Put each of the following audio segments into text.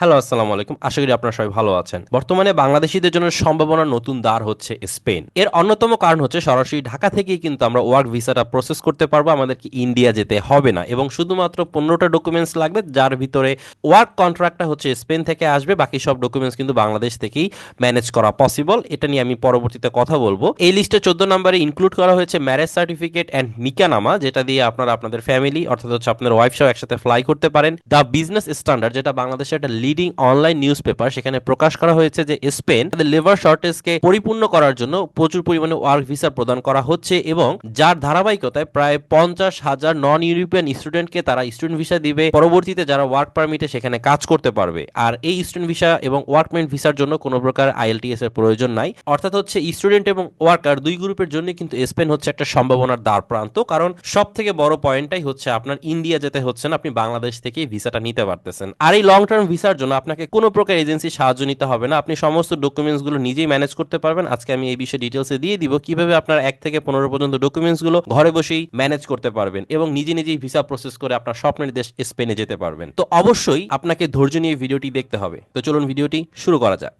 Hello, আসসালামু আলাইকুম। আশা করি আপনারা সবাই ভালো আছেন। বর্তমানে বাংলাদেশিদের জন্য সম্ভাবনার নতুন দ্বার হচ্ছে স্পেন। এর অন্যতম কারণ হচ্ছে সরাসরি ঢাকা থেকেই কিন্তু আমরা ওয়ার্ক ভিসাটা প্রসেস করতে পারব, আমাদেরকে ইন্ডিয়া যেতে হবে না। এবং শুধুমাত্র পনেরোটা ডকুমেন্টস লাগবে, যার ভিতরে ওয়ার্ক কন্ট্রাক্টটা হচ্ছে স্পেন থেকে আসবে, বাকি সব ডকুমেন্টস কিন্তু বাংলাদেশ থেকেই ম্যানেজ করা পসিবল। এটা নিয়ে আমি পরবর্তীতে কথা বলব। এই লিস্টে চোদ্দ নম্বরে ইনক্লুড করা হয়েছে ম্যারেজ সার্টিফিকেট অ্যান্ড নিকানামা, যেটা দিয়ে আপনারা আপনাদের ফ্যামিলি অর্থাৎ হচ্ছে আপনার ওয়াইফ সহ একসাথে ফ্লাই করতে পারেন। দ্য বিজনেস স্ট্যান্ডার্ড যেটা বাংলাদেশের একটা লিডিং অনলাইন নিউজ পেপার সেখানে প্রকাশ করা হয়েছে যে স্পেন লেবার শর্টেজকে পরিপূর্ণ করার জন্য প্রচুর পরিমাণে ওয়ার্ক ভিসা প্রদান করা হচ্ছে এবং যার ধারাবাহিকতায় প্রায় পঞ্চাশ হাজার নন ইউরোপিয়ান স্টুডেন্টকে তারা স্টুডেন্ট ভিসা দিবে। পরবর্তীতে যারা ওয়ার্ক পারমিটে সেখানে কাজ করতে পারবে। আর এই স্টুডেন্ট ভিসা এবং ওয়ার্ক পারমিট ভিসার জন্য কোনো প্রকার আইএলটিএস এর প্রয়োজন নাই। অর্থাৎ হচ্ছে স্টুডেন্ট এবং ওয়ার্কার দুই গ্রুপের জন্য কিন্তু স্পেন হচ্ছে একটা সম্ভাবনার দ্বার প্রান্ত কারণ সব থেকে বড় পয়েন্টটাই হচ্ছে আপনার ইন্ডিয়া যেতে হচ্ছে না, আপনি বাংলাদেশ থেকেই ভিসাটা নিতে পারতেছেন। আর এই লং টার্ম ভিসার জন্য আপনাকে কোনো প্রকার এজেন্সি সাহায্য নিতে হবে না। আপনি সমস্ত ডকুমেন্টসগুলো নিজেই ম্যানেজ করতে পারবেন। আজকে আমি এই বিষয়ে ডিটেলসে দিয়ে দিব কীভাবে আপনার এক থেকে পনেরো পর্যন্ত ডকুমেন্টসগুলো ঘরে বসেই ম্যানেজ করতে পারবেন এবং নিজে নিজেই ভিসা প্রসেস করে আপনার স্বপ্নের দেশ স্পেনে যেতে পারবেন। তো অবশ্যই আপনাকে ধৈর্য নিয়ে ভিডিওটি দেখতে হবে। তো চলুন ভিডিওটি শুরু করা যাক।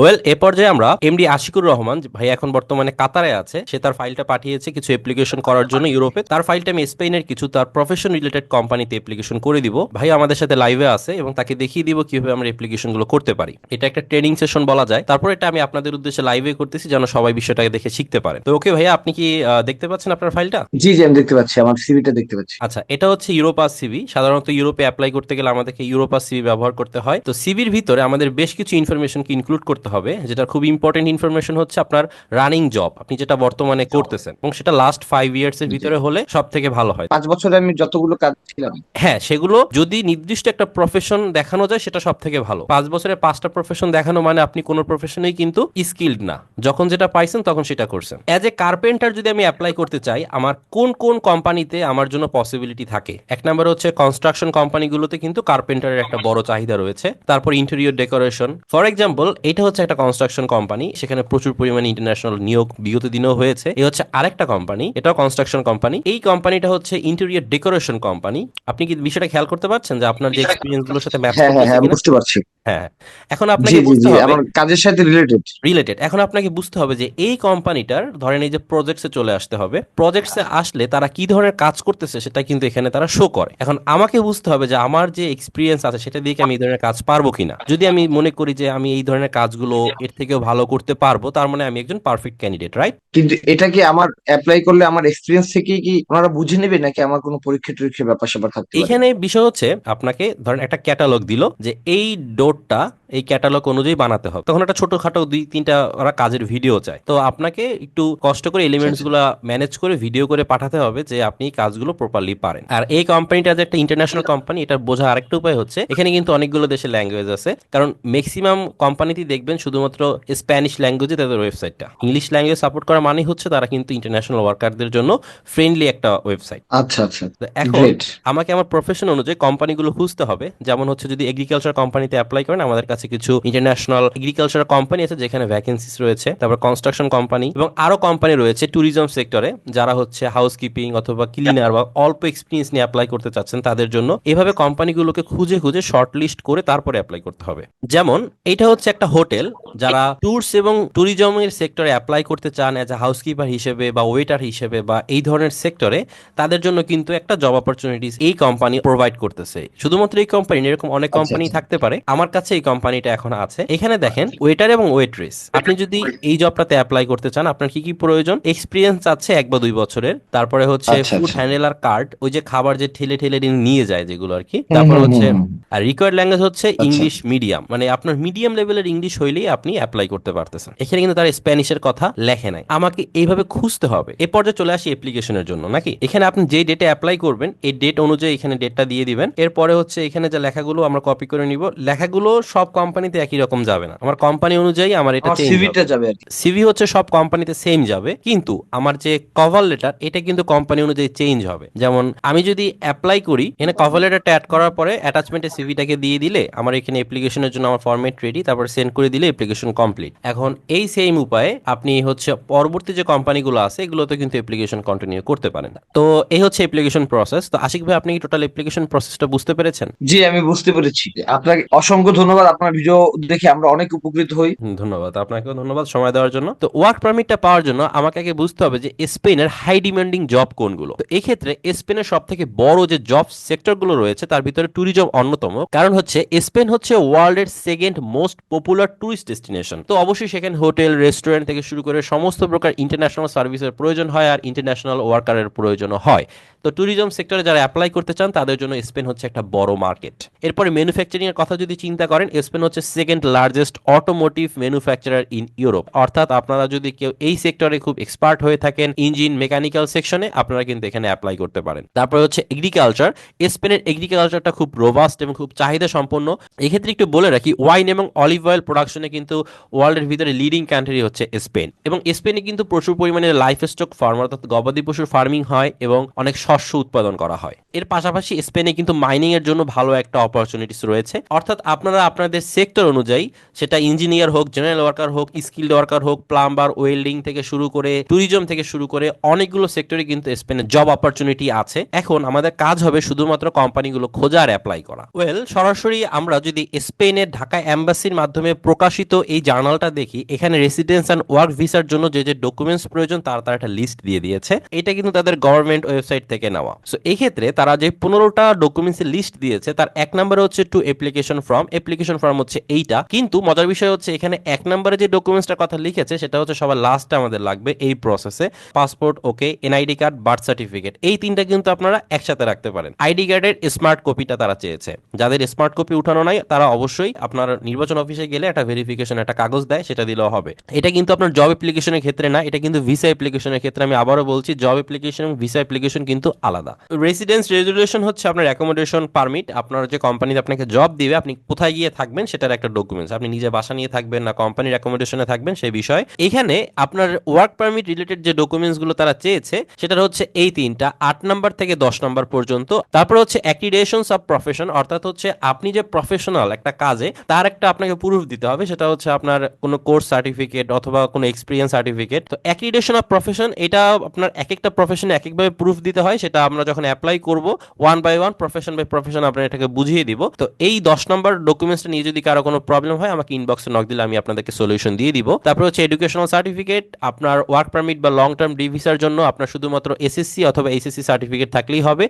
ওয়েল এ পর্যায়ে আমরা এমডি আশিকুর রহমান ভাই এখন বর্তমানে কাতারে আছে সে তার ফাইলটা পাঠিয়েছে কিছু অ্যাপ্লিকেশন করার জন্য ইউরোপে। তার ফাইলটা আমি স্পেনের কিছু তার প্রফেশন রিলেটেড কোম্পানিতে অ্যাপ্লিকেশন করে দিব। ভাই আমাদের সাথে লাইভে আছে এবং তাকে দেখিয়ে দিব কীভাবে আমরা অ্যাপ্লিকেশনগুলো করতে পারি। এটা একটা ট্রেনিং সেশন বলা যায়। তারপর এটা আমি আপনাদের উদ্দেশ্যে লাইভে করতেছি যেন সবাই বিষয়টাকে দেখে শিখতে পারে। তো ওকে ভাইয়া আপনি কি দেখতে পাচ্ছেন আপনার ফাইলটা? জি জি আমি দেখতে পাচ্ছি। আমার সিভিটা দেখতে পাচ্ছি। আচ্ছা এটা হচ্ছে ইউরোপা সিভি সাধারণত ইউরোপে অ্যাপ্লাই করতে গেলে আমাদেরকে ইউরোপা সিভি ব্যবহার করতে হয়। তো সিভির ভিতরে আমাদের বেশ কিছু ইনফরমেশনকে ইনক্লুড করতে হবে যেটা খুব ইম্পর্টেন্ট ইনফরমেশন হচ্ছে আপনার রানিং জব আপনি যেটা বর্তমানে করতেছেন এবং সেটা লাস্ট ফাইভ ইয়ার্স এর ভিতরে হলে সব থেকে ভালো হয়। পাঁচ বছরে আমি যতগুলো কাজ ছিলাম। হ্যাঁ সেগুলো যদি নির্দিষ্ট একটা প্রফেশন দেখানো যায় সেটা সব থেকে ভালো। পাঁচ বছরে পাঁচটা প্রফেশন দেখানো মানে আপনি কোনো প্রফেশনেই কিন্তু স্কিল্ড না। যখন যেটা পাইছেন তখন সেটা করছেন। অ্যাজ এ কার্পেন্টার যদি আমি অ্যাপ্লাই করতে চাই আমার কোন কোন কোম্পানিতে আমার জন্য পসিবিলিটি থাকে? এক নম্বর হচ্ছে কনস্ট্রাকশন কোম্পানিগুলোতে কিন্তু কার্পেন্টারের একটা বড় চাহিদা রয়েছে। তারপর ইন্টেরিয়র ডেকোরেশন ফর এক্সাম্পল এটা হচ্ছে একটা কনস্ট্রাকশন কোম্পানি সেখানে প্রচুর পরিমাণে ইন্টারন্যাশনাল নিয়োগ বিগত দিনেও হয়েছে। এই হচ্ছে আরেকটা কোম্পানি এটাও কনস্ট্রাকশন কোম্পানি এই কোম্পানিটা হচ্ছে ইন্টেরিয়র ডেকোরেশন কোম্পানি আপনি কি বিষয়টা খেয়াল করতে পারছেন যে আপনার যে এক্সপিরিয়েন্সগুলোর সাথে ম্যাচ হ্যাঁ হ্যাঁ হ্যাঁ? বুঝতে পারছি। হ্যাঁ এখন আপনাকে বুঝতে হবে আমার কাজের সাথে রিলেটেড রিলেটেড এখন আপনাকে বুঝতে হবে যে এই কোম্পানিটার ধরেন এই যে প্রজেক্টসে চলে আসতে হবে প্রজেক্টসে আসলে তারা কি ধরনের কাজ করতেছে সেটা কিন্তু এখানে তারা শো করে। এখন আমাকে বুঝতে হবে যে আমার যে এক্সপিরিয়েন্স আছে সেটা দিয়ে আমি এই ধরনের কাজ পারব কিনা? যদি আমি মনে করি যে আমি এই ধরনের কাজগুলো এর থেকেও ভালো করতে পারব তার মানে আমি একজন পারফেক্ট ক্যান্ডিডেট রাইট কিন্তু এটা কি আমার অ্যাপ্লাই করলে আমার এক্সপিরিয়েন্স থেকেই কি ওনারা বুঝে নেবে নাকি আমার কোনো পরীক্ষা টরীক্ষা ব্যাপার স্যাপার থাকতে পারে? এখানে বিষয় হচ্ছে আপনাকে ধরেন একটা ক্যাটালগ দিল যে এই ডোরটা এই ক্যাটালগ অনুযায়ী বানাতে হবে। তখন একটা ছোটখাটো দুই তিনটা ওরা কাজের ভিডিও চায়। তো আপনাকে একটু কষ্ট করে এলিমেন্টসগুলো ম্যানেজ করে ভিডিও করে পাঠাতে হবে যে আপনি কাজগুলো প্রপারলি পারেন। আর এই কোম্পানিটা যে একটা ইন্টারন্যাশনাল কোম্পানি এটা বোঝা আরেকটা উপায় হচ্ছে এখানে কিন্তু অনেকগুলো দেশের ল্যাঙ্গুয়েজ আছে। কারণ ম্যাক্সিমাম কোম্পানিতেই দেখবেন শুধুমাত্র স্প্যানিশ ল্যাঙ্গুয়েজে তাদের ওয়েবসাইটটা। ইংলিশ ল্যাঙ্গুয়েজ সাপোর্ট করা মানে হচ্ছে তারা কিন্তু ইন্টারন্যাশনাল ওয়ার্কারদের জন্য ফ্রেন্ডলি একটা ওয়েবসাইট আচ্ছা আচ্ছা। এখন আমাকে আমার প্রফেশন অনুযায়ী কোম্পানিগুলো খুঁজতে হবে। যেমন হচ্ছে যদি এগ্রিকালচার কোম্পানিতে অ্যাপ্লাই করেন আমাদের কাছে কিছু ইন্টারন্যাশনাল এগ্রিকালচার কোম্পানি আছে যেখানে ভ্যাকেন্সিস রয়েছে তারপর কনস্ট্রাকশন কোম্পানি এবং আরও কোম্পানি রয়েছে ট্যুরিজম সেক্টরে যারা হচ্ছে হাউসকিপিং অথবা ক্লিনার বা অল্প এক্সপিরিয়েন্স নিয়ে অ্যাপ্লাই করতে চাচ্ছেন তাদের জন্য। এভাবে কোম্পানিগুলোকে খুঁজে খুঁজে শর্ট লিস্ট করে তারপরে অ্যাপ্লাই করতে হবে। যেমন এটা হচ্ছে একটা হোটেল যারা ট্যুরস এবং ট্যুরিজমের সেক্টরে অ্যাপ্লাই করতে চান অ্যাজ এ হাউসকিপার হিসেবে বা ওয়েটার হিসেবে বা এই ধরনের সেক্টরে তাদের জন্য কিন্তু একটা জব অপরচুনিটিস এই কোম্পানি প্রোভাইড করতেছে। শুধুমাত্র এই কোম্পানি এরকম অনেক আচ্ছা, কোম্পানি আচ্ছা। থাকতে পারে। আমার কাছে এই কোম্পানিটা এখন আছে। এখানে দেখেন ওয়েটার এবং ওয়েট্রেস আপনি যদি এই জবটাতে অ্যাপ্লাই করতে চান আপনার কি কি প্রয়োজন? এক্সপিরিয়েন্স আছে এক বা দুই বছরের। তারপরে হচ্ছে আচ্ছা, ফুড আচ্ছা। হ্যান্ডেলার কার্ড ওই যে খাবার যে ঠেলে ঠেলে নিয়ে যায় যেগুলো আর কি। তারপর হচ্ছে আর রিকোয়ার্ড ল্যাঙ্গুয়েজ হচ্ছে আচ্ছা। ইংলিশ মিডিয়াম মানে আপনার মিডিয়াম লেভেলের ইংলিশ হইলেই আপনি অ্যাপ্লাই করতে পারতেছেন। এখানে কিন্তু তার স্প্যানিশের কথা লেখে নাই। আমাকে এইভাবে খুঁজতে হবে। এ পর্যায়ে চলে আসি অ্যাপ্লিকেশনের জন্য নাকি? এখানে আপনি যে ডেটে অ্যাপ্লাই করবেন এই ডেট অনুযায়ী এখানে ডেটটা দিয়ে দিবেন। এরপরে হচ্ছে এখানে যে লেখাগুলো আমরা কপি করে নিব লেখাগুলো সব কোম্পানিতে একই রকম যাবে না। আমার কোম্পানি অনুযায়ী আমার এটা সিভিটা যাবে আর সিভি হচ্ছে সব কোম্পানিতে সেম যাবে কিন্তু আমার যে কভার লেটার এটা কিন্তু কোম্পানি অনুযায়ী চেঞ্জ হবে। যেমন আমি যদি অ্যাপ্লাই করি এখানে কভার লেটারটা অ্যাড করার পরে অ্যাটাচমেন্টে সিভিটাকে দিয়ে দিলে আমার এখানে অ্যাপ্লিকেশনের জন্য আমার ফরম্যাট রেডি তারপর সেন্ড করে দিলে দিলে অ্যাপ্লিকেশন কমপ্লিট এখন এই সেম উপায়ে আপনি হচ্ছে পরবর্তী যে কোম্পানিগুলো আছে এগুলোতে কিন্তু অ্যাপ্লিকেশন কন্টিনিউ করতে পারেন। তো এই হচ্ছে অ্যাপ্লিকেশন প্রসেস তো আশিক ভাই আপনি কি টোটাল অ্যাপ্লিকেশন প্রসেসটা বুঝতে পেরেছেন? জি আমি বুঝতে পেরেছি। আপনাকে অসংখ্য ধন্যবাদ। আপনার ভিডিও দেখে আমরা অনেক উপকৃত হই। ধন্যবাদ। আপনাকেও ধন্যবাদ সময় দেওয়ার জন্য। তো ওয়ার্ক পারমিটটা পাওয়ার জন্য আমাকে আগে বুঝতে হবে যে স্পেনের হাই ডিমান্ডিং জব কোনগুলো। তো এই ক্ষেত্রে স্পেনের সব থেকে বড় যে জব সেক্টরগুলো রয়েছে তার ভিতরে ট্যুরিজম অন্যতম। কারণ হচ্ছে স্পেন হচ্ছে ওয়ার্ল্ডের second most popular tourist destination তো অবশ্যই সেখানে হোটেল রেস্টুরেন্ট থেকে শুরু করে সমস্ত প্রকার ইন্টারন্যাশনাল সার্ভিসের প্রয়োজন হয় আর ইন্টারন্যাশনাল ওয়ার্কারের প্রয়োজনও হয়। তো ট্যুরিজম সেক্টরে যারা অ্যাপ্লাই করতে চান, তাদের জন্য স্পেন হচ্ছে একটা বড় মার্কেট এরপরে ম্যানুফ্যাকচারিং এর কথা যদি চিন্তা করেন, স্পেন হচ্ছে second largest automotive manufacturer in Europe অর্থাৎ আপনারা যদি কেউ এই সেক্টরে খুব এক্সপার্ট হয়ে থাকেন ইঞ্জিন মেকানিক্যাল সেকশনে আপনারা কিন্তু এখানে অ্যাপ্লাই করতে পারেন। তারপরে হচ্ছে এগ্রিকালচার স্পেনের এগ্রিকালচারটা খুব রোবাস্ট এবং খুব চাহিদা সম্পন্ন এক্ষেত্রে একটু বলে রাখি ওয়াইন এবং অলিভ অয়েল প্রোডাকশনে কিন্তু ওয়ার্ল্ডের ভিতরে লিডিং কান্ট্রি হচ্ছে স্পেন এবং স্পেনে কিন্তু প্রচুর পরিমাণে লাইফ স্টক ফার্ম অর্থাৎ গবাদি পশুর ফার্মিং হয় এবং অনেক শস্য উৎপাদন করা হয়। এর পাশাপাশি স্পেনে কিন্তু মাইনিং এর জন্য ভালো একটা অপরচুনিটিস রয়েছে। অর্থাৎ আপনারা আপনাদের সেক্টর অনুযায়ী, সেটা ইঞ্জিনিয়ার হোক জেনারেল ওয়ার্কার হোক স্কিল্ড ওয়ার্কার হোক প্লাম্বার ওয়েল্ডিং থেকে শুরু করে ট্যুরিজম থেকে শুরু করে, অনেকগুলো সেক্টরে কিন্তু স্পেনে জব অপরচুনিটি আছে। এখন আমাদের কাজ হবে শুধুমাত্র কোম্পানিগুলো খোঁজা আর অ্যাপ্লাই করা। ওয়েল সরাসরি আমরা যদি স্পেনের ঢাকা অ্যাম্বাসির মাধ্যমে প্রকাশিত এই জার্নালটা দেখি, এখানে রেসিডেন্স অ্যান্ড ওয়ার্ক ভিসার জন্য যে যে ডকুমেন্টস প্রয়োজন তার তার একটা লিস্ট দিয়ে দিয়েছে। এটা কিন্তু তাদের গভর্নমেন্ট ওয়েবসাইট থেকে নেওয়া। সো এই ক্ষেত্রে তারা যে পনেরোটা ডকুমেন্টসের লিস্ট দিয়েছে, তার এক নম্বরে হচ্ছে two application form application form হচ্ছে এইটা। কিন্তু মজার বিষয় হচ্ছে এখানে এক নম্বরে যে ডকুমেন্টসটার কথা লিখেছে, সেটা হচ্ছে সবার লাস্টে আমাদের লাগবে এই প্রসেসে passport okay NID card birth certificate এই তিনটা কিন্তু আপনারা একসাথে রাখতে পারেন। আইডি কার্ডের স্মার্ট কপিটা তারা চেয়েছে। যাদের স্মার্ট কপি উঠানো নাই, তারা অবশ্যই আপনার নির্বাচন অফিসে গেলে একটা ভেরিফিকেশন একটা কাগজ দেয়, সেটা দিলেও হবে। এটা কিন্তু আপনার জব অ্যাপ্লিকেশনের ক্ষেত্রে না, এটা কিন্তু ভিসা অ্যাপ্লিকেশনের ক্ষেত্রে আমি আবারও বলছি জব অ্যাপ্লিকেশন এবং ভিসা অ্যাপ্লিকেশন কিন্তু আলাদা। রেসিডেন্স রেজুলেশন হচ্ছে আপনার অ্যাকোমোডেশন পারমিট আপনার যে কোম্পানিতে আপনাকে জব দিবে, আপনি কোথায় গিয়ে থাকবেন সেটার একটা ডকুমেন্টস আপনি নিজে বাসা নিয়ে থাকবেন না কোম্পানির অ্যাকোমোডেশনে থাকবেন, সেই বিষয়ে। এখানে আপনার ওয়ার্ক পারমিট রিলেটেড যে ডকুমেন্টসগুলো তারা চেয়েছে সেটা হচ্ছে এই তিনটা, আট নাম্বার থেকে দশ নাম্বার পর্যন্ত। তারপর হচ্ছে অ্যাক্রিডেশনস অফ প্রফেশন অর্থাৎ হচ্ছে আপনি যে প্রফেশনাল একটা কাজে, তার একটা আপনাকে প্রুফ দিতে হবে। সেটা হচ্ছে আপনার কোনো কোর্স সার্টিফিকেট অথবা কোনো এক্সপিরিয়েন্স সার্টিফিকেট তো অ্যাক্রিডেশন অফ প্রফেশন এটা আপনার এক একটা প্রফেশনে এক একভাবে প্রুফ দিতে হয়, সেটা আমরা যখন অ্যাপ্লাই করব one by one profession by profession আপনার এটাকে বুঝিয়ে দিব। তো এই দশ নম্বর ডকুমেন্টসটা নিয়ে যদি কারও কোনো প্রবলেম হয়, আমাকে ইনবক্সে নক দিলে আমি আপনাদেরকে সলিউশন দিয়ে দিব। তারপর হচ্ছে এডুকেশনাল সার্টিফিকেট আপনার ওয়ার্ক পারমিট বা লং টার্ম ডি ভিসার জন্য আপনার শুধুমাত্র এসএসসি অথবা এইচএসসি সার্টিফিকেট থাকলেই হবে।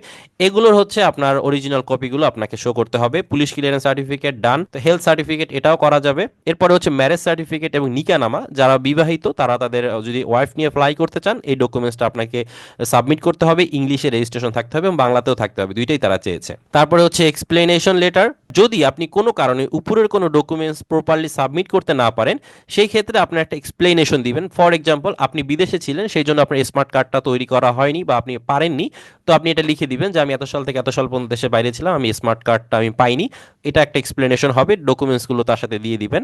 এগুলোর হচ্ছে আপনার অরিজিনাল কপিগুলো আপনাকে শো করতে হবে। পুলিশ ক্লিয়ারেন্স সার্টিফিকেট ডান তো হেলথ সার্টিফিকেট এটাও করা যাবে। এরপরে হচ্ছে ম্যারেজ সার্টিফিকেট এবং নিকানামা, যারা বিবাহিত, তারা তাদের যদি ওয়াইফ নিয়ে ফ্লাই করতে চান, এই ডকুমেন্টসটা আপনাকে সাবমিট করতে হবে ইংলিশে রেজিস্ট্রেশন থাকতে হবে এবং বাংলাতেও থাকতে হবে, দুইটাই তারা চেয়েছে। তারপরে হচ্ছে এক্সপ্লেনেশন লেটার যদি আপনি কোনো কারণে উপরের কোনো ডকুমেন্টস প্রপারলি সাবমিট করতে না পারেন, সেই ক্ষেত্রে আপনার একটা এক্সপ্লেনেশন দিবেন। ফর এক্সাম্পল আপনি বিদেশে ছিলেন, সেই জন্য আপনার স্মার্ট কার্ডটা তৈরি করা হয়নি বা আপনি পারেননি। তো আপনি এটা লিখে দিবেন যে, আমি এত সাল থেকে এত সাল পর্যন্ত দেশে বাইরে ছিলাম, আমি স্মার্ট কার্ডটা আমি পাইনি। এটা একটা এক্সপ্লেনেশন হবে ডকুমেন্টসগুলো তার সাথে দিয়ে দিবেন।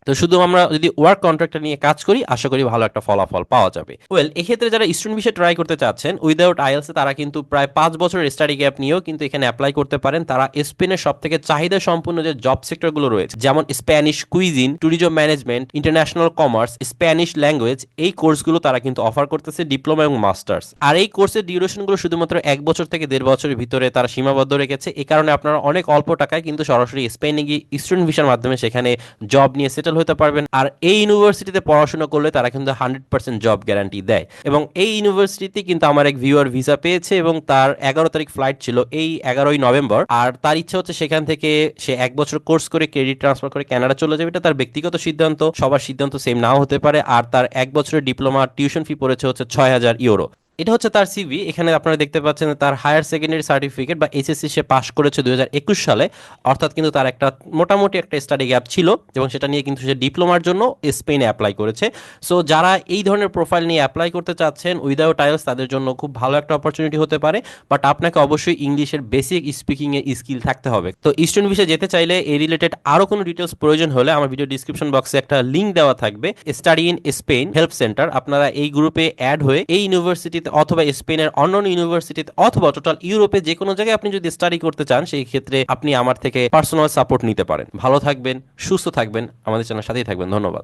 তো শুধু আমরা যদি ওয়ার্ক কন্ট্রাক্টটা নিয়ে কাজ করি, আশা করি ভালো একটা ফলাফল পাওয়া যাবে। ওয়েল এক্ষেত্রে যারা স্টুডেন্ট বিষয়ে ট্রাই করতে চাচ্ছেন উইদাউট আইএলসে তারা কিন্তু প্রায় পাঁচ বছরের স্টাডি গ্যাপ নিয়েও কিন্তু এখানে অ্যাপ্লাই করতে পারেন। তারা স্পেনের সব থেকে চাহিদা সম্পূর্ণ যে জব সেক্টরগুলো রয়েছে, যেমন Spanish cuisine tourism management international commerce Spanish language এই কোর্সগুলো তারা কিন্তু অফার করতেছে ডিপ্লোমা এবং মাস্টার্স আর এই কোর্সের ডিউরেশনগুলো শুধুমাত্র এক বছর থেকে দেড় বছরের ভিতরে তারা সীমাবদ্ধ রেখেছে। এই কারণে আপনারা অনেক অল্প টাকায় কিন্তু সরাসরি স্পেনে গিয়ে স্টুডেন্ট ভিসার মাধ্যমে সেখানে জব নিয়ে সেটেল হতে পারবেন। আর এই ইউনিভার্সিটিতে পড়াশোনা করলে তারা কিন্তু হান্ড্রেড পার্সেন্ট জব গ্যারান্টি দেয়। এবং এই ইউনিভার্সিটিতে কিন্তু আমার এক ভিউয়ার ভিসা পেয়েছে এবং তার এগারো তারিখ ফ্লাইট ছিল এই এগারোই নভেম্বর। আর তার ইচ্ছা হচ্ছে সেখান থেকে সে এক বছর কোর্স করে ক্রেডিট ট্রান্সফার করে কানাডা চলে যাবে। এটা তার ব্যক্তিগত সিদ্ধান্ত। সবার সিদ্ধান্ত সেম নাও হতে পারে। আর তার এক বছরের ডিপ্লোমা টিউশন ফি পড়েছে হচ্ছে ছয় হাজার ইউরো এটা হচ্ছে তার সিভি এখানে আপনারা দেখতে পাচ্ছেন তার হায়ার সেকেন্ডারি সার্টিফিকেট বা এইচএসসি সে পাস করেছে দু হাজার একুশ সালে, অর্থাৎ কিন্তু তার একটা মোটামুটি একটা স্টাডি গ্যাপ ছিল এবং সেটা নিয়ে কিন্তু সে ডিপ্লোমার জন্য স্পেনে অ্যাপ্লাই করেছে। সো যারা এই ধরনের প্রোফাইল নিয়ে অ্যাপ্লাই করতে চাচ্ছেন উইদাউট আইএলস তাদের জন্য খুব ভালো একটা অপরচুনিটি হতে পারে বাট আপনাকে অবশ্যই ইংলিশের বেসিক স্পিকিংয়ে স্কিল থাকতে হবে। তো স্টুডেন্ট বিষয়ে যেতে চাইলে এই রিলেটেড আরও কোনো ডিটেলস প্রয়োজন হলে আমার ভিডিও ডিসক্রিপশন বক্সে একটা লিঙ্ক দেওয়া থাকবে study in Spain help centre আপনারা এই গ্রুপে অ্যাড হয়ে এই ইউনিভার্সিটি ইউনিভার্সিটিতে অথবা স্পেনের অন্য ইউনিভার্সিটিতে অথবা টোটাল ইউরোপে যে কোনো জায়গায় আপনি যদি স্টাডি করতে চান, সেই ক্ষেত্রে আপনি আমার থেকে পার্সোনাল সাপোর্ট নিতে পারেন। ভালো থাকবেন, সুস্থ থাকবেন, আমাদের চ্যানেল সাথেই থাকবেন। ধন্যবাদ।